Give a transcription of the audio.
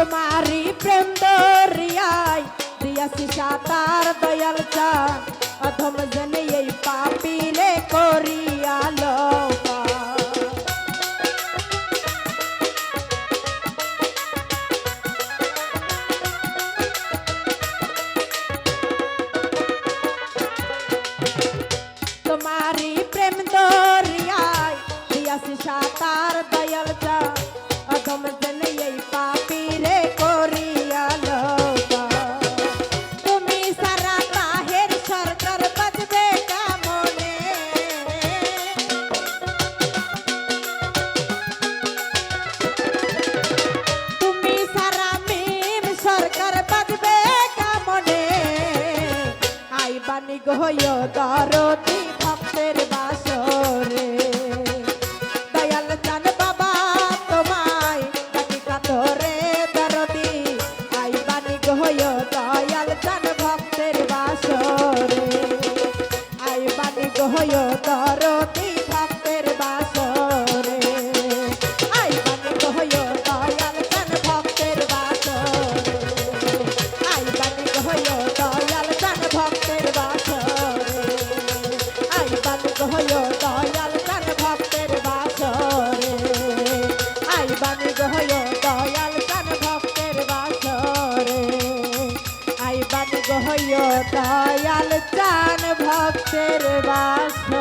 তোমারি প্রেম দরিয়ায় দিয়াছি সাতার দয়াল চা অধম জনে এই পাপিলে করিয়া লোকা তোমারি প্রেম দরিয়ায় দিয়াছি সাতার বানি গহয় দরতি ভক্তের বাসরে। দয়াল চান বাবা, তোমায় ডাকি কাতরে দরতি আই পানি গহয়, দয়াল চান ভক্তের বাসরে। আই পানি গহয়, দরদি গহয় দয়াল চান ভক্তের বাসরে। আইবান বানি দয়াল চান ভক্তের বাসরে।